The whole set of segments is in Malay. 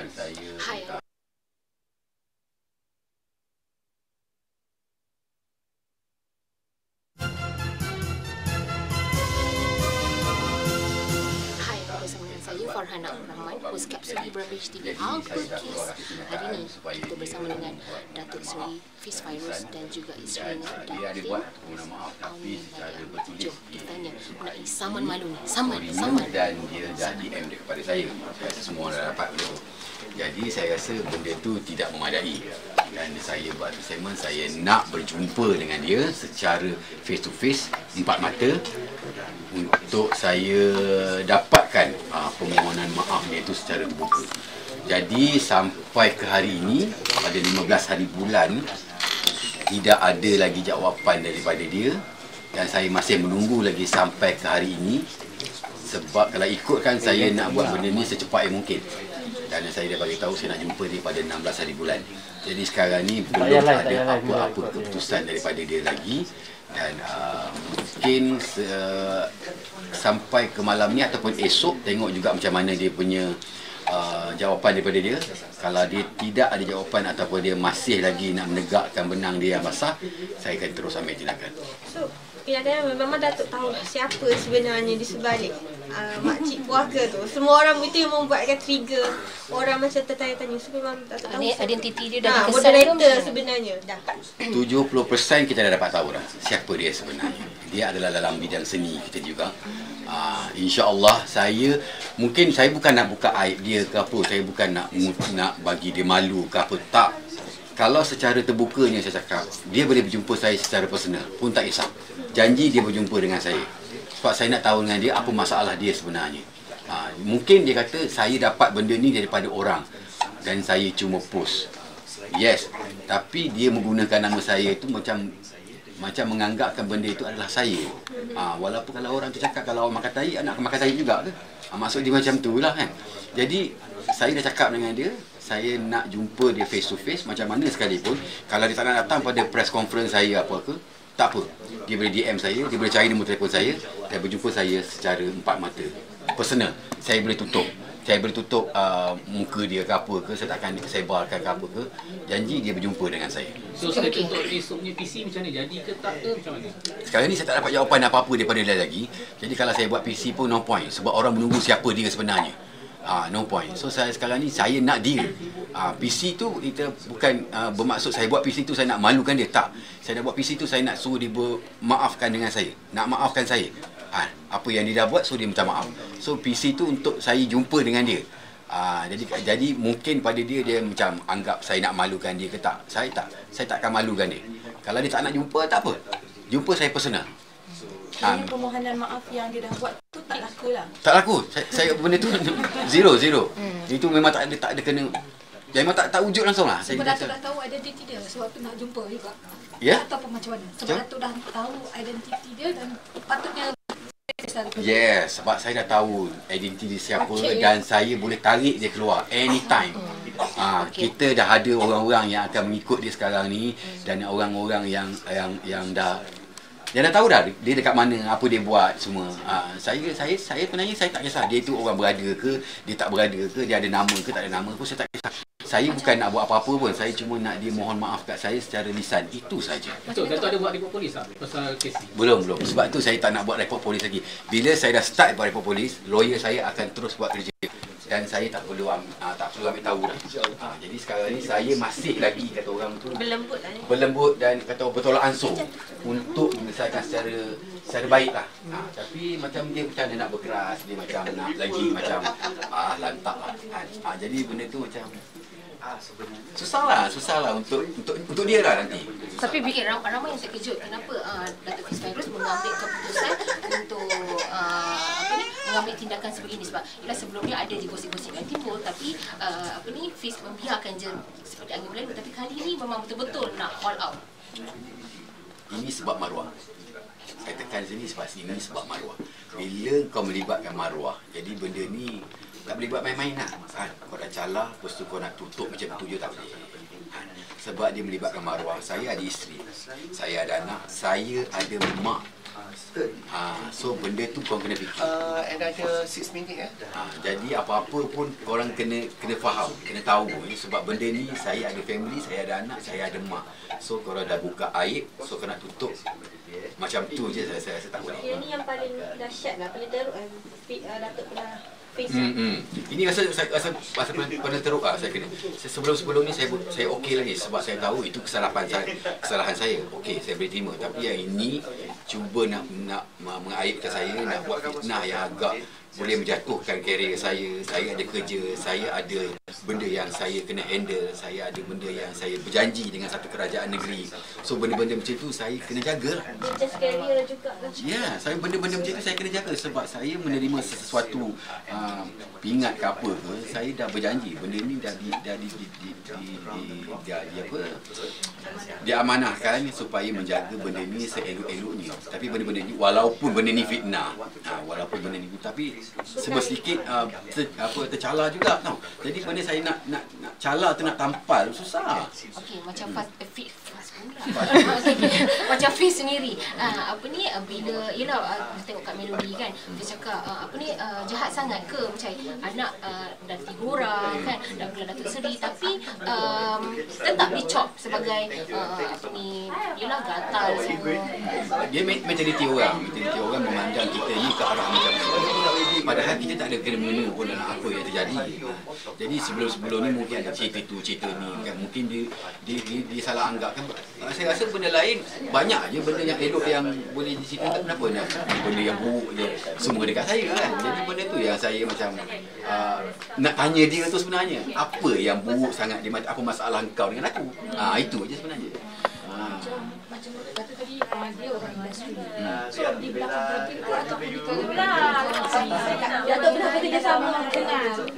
rakan saya. Hai. tak- Hai, bersama dengan saya Farhana Rahman, hos Kapsul Ibram HDB Alpha Kiss. Hari ini kita bersama dengan Datuk Seri Fiz Virus dan juga isterinya Datin permohonan maaf tapi secara bertulis Jom kita tanya mengenai saman malu ni. Saman, saman. dan dia DM dia kepada saya. Semua dah dapat tu. Jadi saya rasa benda tu tidak memadai. Dan saya buat statement saya nak berjumpa dengan dia secara face to face empat mata untuk saya dapatkan uh, permohonan maaf dia tu secara terbuka. Jadi sampai ke hari ini pada 15 hari bulan tidak ada lagi jawapan daripada dia. Dan saya masih menunggu lagi sampai ke hari ini sebab kalau ikutkan saya nak buat benda ni secepat yang mungkin dan saya dah bagi tahu saya nak jumpa dia pada 16 hari bulan. Jadi sekarang ni belum ada apa-apa keputusan daripada dia lagi. Dan uh, mungkin se- sampai ke malam ni ataupun esok tengok juga macam mana dia punya uh, jawapan daripada dia. Kalau dia tidak ada jawapan ataupun dia masih lagi nak menegakkan benang dia yang basah saya akan terus ambil tindakan. So, kadang-kadang memang Datuk tahu siapa sebenarnya di sebalik uh, makcik puaka tu. Semua orang itu yang membuatkan trigger orang macam tertanya-tanya. So, memang Datuk tahu Ini identiti dia dah Ha, dikesan ke moderator macam mana? sebenarnya. Dah. 70% kita dah dapat tahu dah siapa dia sebenarnya. Dia adalah dalam bidang seni kita juga. Uh, InsyaAllah saya mungkin saya bukan nak buka aib dia ke apa. Saya bukan nak nak bagi dia malu ke apa. Tak. Kalau secara terbukanya saya cakap, dia boleh berjumpa saya secara personal pun tak kisah. Janji dia berjumpa dengan saya. Sebab saya nak tahu dengan dia apa masalah dia sebenarnya. Uh, mungkin dia kata saya dapat benda ni daripada orang dan saya cuma post. Yes, tapi dia menggunakan nama saya itu macam macam menganggapkan benda itu adalah saya. Ha, walaupun kalau orang tu cakap kalau awak makan tai, anak akan makan tai juga ke? Ha, maksud dia macam tu lah kan. Jadi saya dah cakap dengan dia, saya nak jumpa dia face to face macam mana sekalipun. Kalau dia tak nak datang pada press conference saya apa ke, tak apa. Dia boleh DM saya, dia boleh cari nombor telefon saya dan berjumpa saya secara empat mata. Personal. Saya boleh tutup saya boleh tutup uh, muka dia ke apa ke saya takkan sebarkan ke apa ke janji dia berjumpa dengan saya So saya untuk esoknya PC macam mana? Jadi ke tak ke macam mana? sekarang ni saya tak dapat jawapan apa-apa daripada dia lagi jadi kalau saya buat PC pun no point sebab orang menunggu siapa dia sebenarnya Ah, no point. So saya sekarang ni saya nak dia. Ah, PC tu kita bukan ah, bermaksud saya buat PC tu saya nak malukan dia tak. Saya nak buat PC tu saya nak suruh dia maafkan dengan saya. Nak maafkan saya. Ha, apa yang dia dah buat so dia minta maaf. So PC tu untuk saya jumpa dengan dia. Ah, jadi jadi mungkin pada dia dia macam anggap saya nak malukan dia ke tak. Saya tak. Saya tak akan malukan dia. Kalau dia tak nak jumpa tak apa. Jumpa saya personal. Ah, Ini permohonan maaf yang dia dah buat tu tak laku lah. tak laku. Saya, saya benda tu zero zero. Hmm. Itu memang tak ada tak ada kena memang tak tak wujud langsung lah. Saya Sebab Datuk dah tahu identiti dia Sebab tu nak jumpa juga Ya? Ataupun macam mana Sebab? Datuk dah tahu identiti dia Dan patutnya Yes, sebab saya dah tahu identiti dia siapa Okey. dan saya boleh tarik dia keluar anytime. Ah, kita dah ada orang-orang yang akan mengikut dia sekarang ni dan orang-orang yang yang yang dah dia dah tahu dah dia dekat mana, apa dia buat semua. Ah, saya saya saya sebenarnya saya tak kisah dia tu orang berada ke, dia tak berada ke, dia ada nama ke tak ada nama pun saya tak kisah. Saya bukan nak buat apa-apa pun, saya cuma nak dia mohon maaf kat saya secara lisan. Itu saja. Betul, Datuk ada buat report polis tak? Pasal kes ni? Belum, belum. Sebab tu saya tak nak buat report polis lagi. Bila saya dah start buat report polis, lawyer saya akan terus buat kerja. Dan saya tak perlu am, uh, tak perlu ambil tahu dah. Uh, jadi sekarang ni saya masih lagi kata orang tu Berlembut lah ni. berlembut dan kata bertolak ansur untuk menyelesaikan secara secara baik lah. Ha, tapi macam dia macam dia nak berkeras, dia macam nak lagi macam ah lantak lah. Ha, ha, jadi benda tu macam ah, susah lah, susah lah untuk untuk untuk dia lah nanti. Tapi bikin ram- ramai yang terkejut kenapa uh, Datuk Fiz Virus mengambil keputusan untuk uh, apa ni mengambil tindakan sebegini sebab ialah sebelumnya ada je gosip-gosip yang timbul tapi uh, apa ni Fiz membiarkan je seperti angin berlalu tapi kali ni memang betul-betul nak all out. Ini sebab maruah. Saya tekan sini sebab sini sebab maruah. Bila kau melibatkan maruah, jadi benda ni tak boleh buat main-main lah. Kan? Kau dah calar, lepas tu kau nak tutup macam tu je tak boleh. Kan? Sebab dia melibatkan maruah. Saya ada isteri. Saya ada anak. Saya ada mak Ah, so benda tu kau kena fikir. Uh, another 6 minit eh. Ha, jadi apa-apa pun korang kena kena faham, kena tahu eh. sebab benda ni saya ada family, saya ada anak, saya ada mak. So korang dah buka aib, so kau nak tutup. Macam tu je saya saya, saya tak boleh. Yang ni yang paling dahsyat lah, paling teruk kan. Uh, Datuk pernah face Hmm, hmm. Ini rasa saya rasa rasa pernah, pernah teruk ah saya kena. Saya- Sebelum-sebelum ni saya saya okey lagi sebab saya tahu itu kesalahan saya. Kesalahan saya. Okey, saya boleh terima. Tapi yang ini cuba nak nak mengaibkan saya, nak buat fitnah yang agak boleh menjatuhkan karier saya. Saya ada kerja, saya ada benda yang saya kena handle, saya ada benda yang saya berjanji dengan satu kerajaan negeri. So benda-benda macam tu saya kena jaga lah. Dia just career juga lah. Ya, saya benda-benda macam tu saya kena jaga sebab saya menerima sesuatu uh, pingat ke apa ke, saya dah berjanji benda ni dah di dah di di di, di, di, dah di apa? Diamanahkan supaya menjaga benda ni seelok-eloknya. Tapi benda-benda ni walaupun benda ni fitnah, uh, walaupun benda ni tapi sebab sedikit uh, ter, apa tercala juga tau. Jadi benda saya nak nak nak cala tu nak tampal susah. Okey, macam fast macam Fiz sendiri. Ah, apa ni ah, bila yalah ah, tengok kat Melody kan. Dia cakap ah, apa ni ah, jahat sangat ke macam anak ah, dah tiga orang kan dah keluar Datuk Seri tapi um, tetap dicop sebagai ah, apa ni yalah gatal semua. dia me- mentaliti orang mentaliti orang memandang kita ni ke arah macam padahal kita tak ada kena-mengena pun dalam apa yang terjadi jadi sebelum-sebelum ni mungkin ada cerita tu cerita ni kan mungkin dia dia, dia, dia salah anggap kan saya rasa benda lain banyak je benda yang elok yang boleh diceritakan kenapa nak benda yang buruk je. Semua dekat saya kan. Jadi benda tu yang saya macam uh, nak tanya dia tu sebenarnya apa yang buruk sangat dia apa masalah kau dengan aku? Ah itu je sebenarnya. Ah. Macam uh,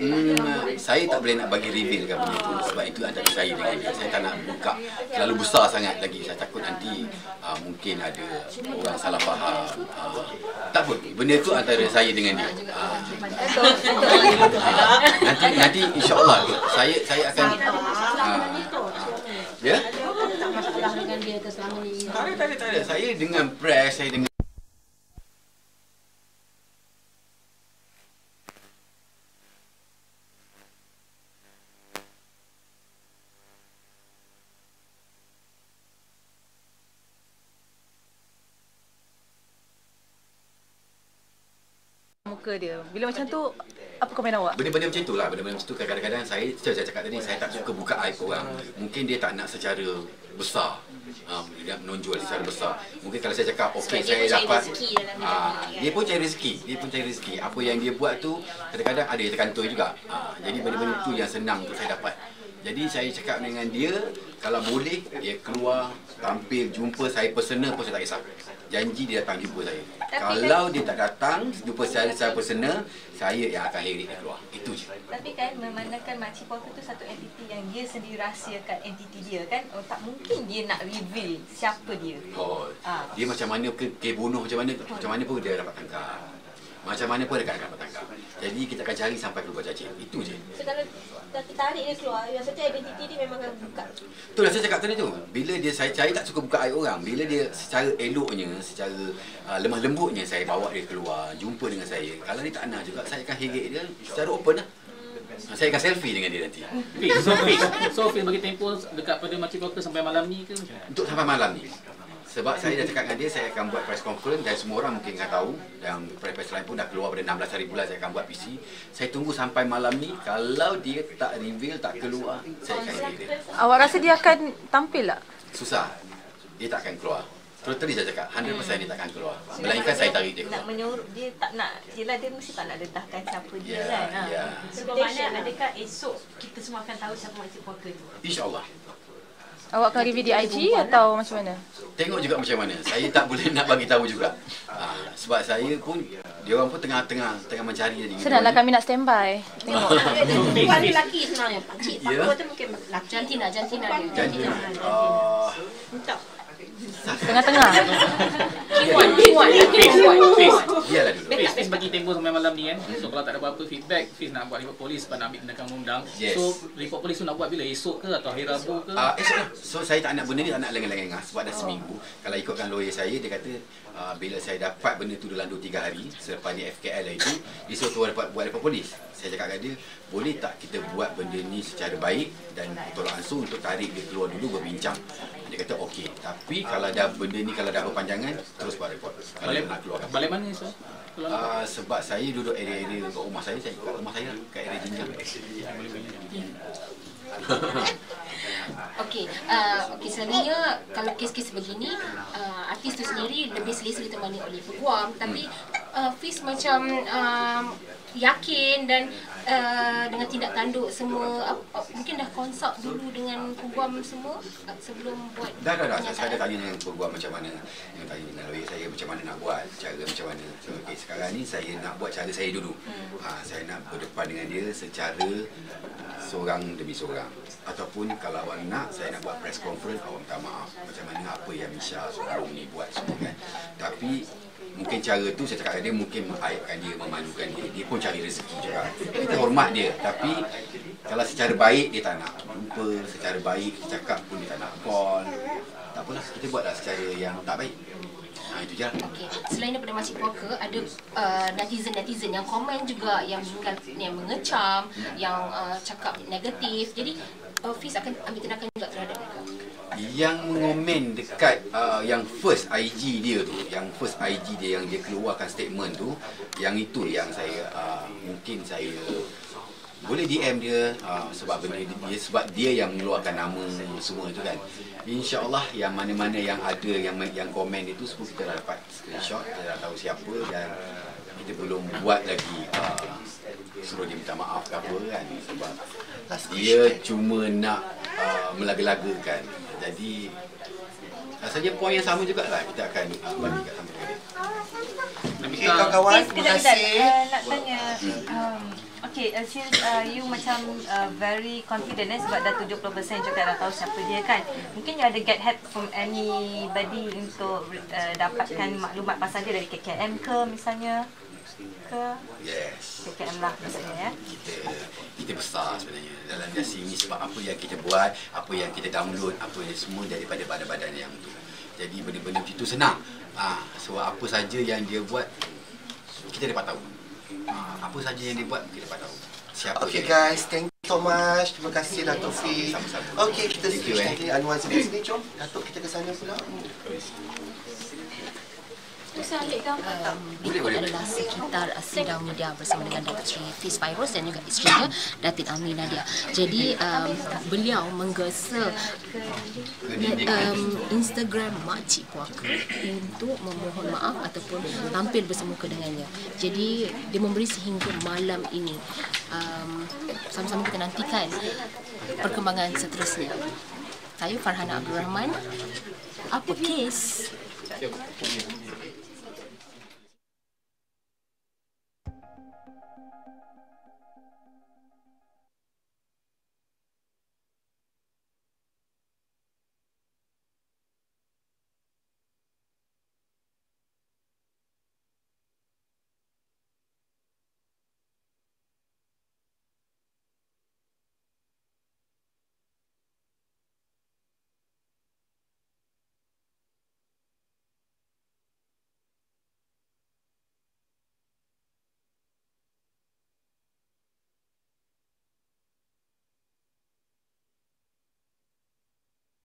Hmm, saya tak boleh nak bagi reveal kan benda tu sebab itu antara saya dengan dia. Saya tak nak buka terlalu besar sangat lagi. Saya takut nanti uh, mungkin ada orang salah faham. Uh, tak apa. Benda tu antara saya dengan dia. Uh, nanti nanti insya-Allah saya saya akan uh, ya? tak masalah dengan dia ke selama ni. Tak ada, tak ada, tak ada. Saya dengan press, saya dengan Muka dia. Bila macam tu, apa komen awak? Benda-benda macam itulah, benda-benda macam tu kadang-kadang saya saya cakap tadi saya tak suka buka aib orang. Mungkin dia tak nak secara besar. Um, dia menonjol secara besar. Mungkin kalau saya cakap okey Sebab dia saya pun cari dapat rezeki kan? dia pun cari rezeki, dia pun cari rezeki. Apa yang dia buat tu kadang-kadang ada yang terkantoi juga. Ah, jadi benda-benda tu yang senang untuk saya dapat. Jadi saya cakap dengan dia kalau boleh dia keluar tampil jumpa saya personal pun saya tak kisah. Janji dia datang jumpa saya. Tapi kalau dia tak datang jumpa saya secara personal, saya yang akan lirik dia keluar. Itu je. Tapi kan memandangkan Makcik Puaka tu satu entiti yang dia sendiri rahsiakan entiti dia kan Oh tak mungkin dia nak reveal siapa dia Oh, Ah. dia macam mana ke ke bunuh macam mana macam mana pun dia dapat tangkap. Macam mana pun dia akan dapat tangkap. Jadi kita akan cari sampai keluar cacing. Itu je. So kalau dah tertarik dia keluar Maksudnya identiti dia memang akan buka Itulah saya cakap tadi tu. Bila dia saya saya tak suka buka aib orang. Bila dia secara eloknya, secara uh, lemah lembutnya saya bawa dia keluar, jumpa dengan saya. Kalau dia tak nak juga saya akan herit dia secara open lah. Saya akan selfie dengan dia nanti. Fix, so fix. So bagi tempoh dekat pada Makcik Broker sampai malam ni ke macam mana? Untuk sampai malam ni. Sebab saya dah cakap dengan dia, saya akan buat press conference dan semua orang mungkin akan tahu dan press lain pun dah keluar pada 16 hari bulan saya akan buat PC. Saya tunggu sampai malam ni, kalau dia tak reveal, tak keluar, saya akan reveal dia. Awak rasa dia akan tampil tak? Susah. Dia tak akan keluar. Totally saya cakap, 100% dia tak akan keluar. Melainkan saya tarik dia Nak keluar. menyuruh dia tak nak Yelah dia mesti tak nak dedahkan siapa dia Ya, kan ha. ya. So bermakna adakah esok kita semua akan tahu siapa Makcik Puaka tu? InsyaAllah. Awak akan reveal di IG atau macam mana? Tengok juga macam mana. Saya tak boleh nak bagi tahu juga. Ha, sebab saya pun, dia orang pun tengah-tengah tengah mencari tadi. Senanglah kami nak standby. Tengok. Bukan lelaki sebenarnya. Pakcik Ya. Pak tu mungkin lelaki. Jantina, jantina dia. Janji. Uh, Tengah-tengah. Iwan. Fiz, Biarlah dulu. Fiz, Fiz bagi tempoh sampai malam ni kan. So kalau tak ada apa-apa feedback, Fiz nak buat report polis sebab nak ambil tindakan undang. Yes. So report polis tu nak buat bila? Esok ke atau hari Rabu ke? Ah, esok lah. So saya tak nak benda ni tak nak lengah-lengah sebab dah seminggu. Kalau ikutkan lawyer saya dia kata uh, bila saya dapat benda tu dalam 2 3 hari selepas ni FKL lah itu esok tu dapat buat report polis. Saya cakap kat dia, boleh tak kita buat benda ni secara baik dan tolak ansur untuk tarik dia keluar dulu berbincang. Dia kata okey. Tapi kalau dah benda ni kalau dah berpanjangan terus buat report. Balik, nak keluar. balik mana nak- Uh, sebab saya duduk area-area kat rumah saya, saya kat rumah saya lah, kat area Jinjang. Okey, uh, okey selalunya kalau kes-kes begini uh, artis tu sendiri lebih selesa ditemani oleh peguam tapi uh, Fiz macam um, yakin dan uh, dengan tindak tanduk semua uh, uh, mungkin dah consult dulu dengan peguam semua uh, sebelum buat Dah dah dah. Saya, dah tanya dengan peguam macam mana Yang tanya dengan lawyer saya macam mana nak buat Cara macam mana. So, okay, Sekarang ni saya nak buat cara saya dulu. Hmm. ha, Saya nak berdepan dengan dia secara Seorang demi seorang. Ataupun kalau awak nak Saya nak buat press conference Awak minta maaf. Macam mana apa yang Misha sebelum ni buat semua kan? Tapi Mungkin cara tu saya cakap dia mungkin mengaibkan dia, memalukan dia. Dia pun cari rezeki juga. Kita hormat dia. Tapi kalau secara baik dia tak nak jumpa, secara baik kita cakap pun dia tak nak call. Tak apalah, kita buatlah secara yang tak baik. Ha, itu je lah. Okey, selain daripada makcik puaka, ada uh, netizen-netizen yang komen juga yang meninggal, yang mengecam, yang uh, cakap negatif. Jadi uh, Fiz akan ambil tindakan juga terhadap. Yang mengomen dekat uh, yang first IG dia tu, yang first IG dia yang dia keluarkan statement tu, yang itu yang saya uh, mungkin saya boleh DM dia uh, sebab benda dia, sebab dia yang mengeluarkan nama semua itu kan. Insya-Allah yang mana-mana yang ada yang yang komen itu semua kita dah dapat screenshot, kita dah tahu siapa dan kita belum buat lagi uh, suruh dia minta maaf ke apa kan sebab dia cuma nak uh, melaga-lagakan. Jadi rasanya poin yang sama jugalah kita akan uh, bagi kat sama. Okey kawan-kawan, terima kasih. Uh, nak tanya. Um, okay, uh, since uh, you macam uh, very confident eh, sebab dah 70% cakap dah tahu siapa dia kan. Mungkin you ada get help from anybody untuk uh, dapatkan maklumat pasal dia dari KKM ke misalnya? Ke Yes. KKM lah maksudnya ya. kita kita besar sebenarnya dalam industri ini sebab apa yang kita buat, apa yang kita download, apa yang semua daripada badan-badan yang tu. Jadi benda-benda macam tu senang. Ah, sebab apa saja yang dia buat kita dapat tahu. Ah, apa saja yang dia buat kita dapat tahu. Siapa Okay guys, thank you so much. Terima kasih Datuk Fi. Okay, kita switch eh. nanti Anwar sini sini jom. Datuk kita ke sana pula. Saya ambil gambar tak? Um, adalah sekitar sidang media bersama dengan Datuk Seri Fiz Fairuz dan juga isterinya Datin Amri Nadia. Jadi um, beliau menggesa um, Instagram Makcik Puaka untuk memohon maaf ataupun tampil bersemuka dengannya. Jadi dia memberi sehingga malam ini. Um, sama-sama kita nantikan perkembangan seterusnya. Saya Farhana Abdul Rahman. Apa kes?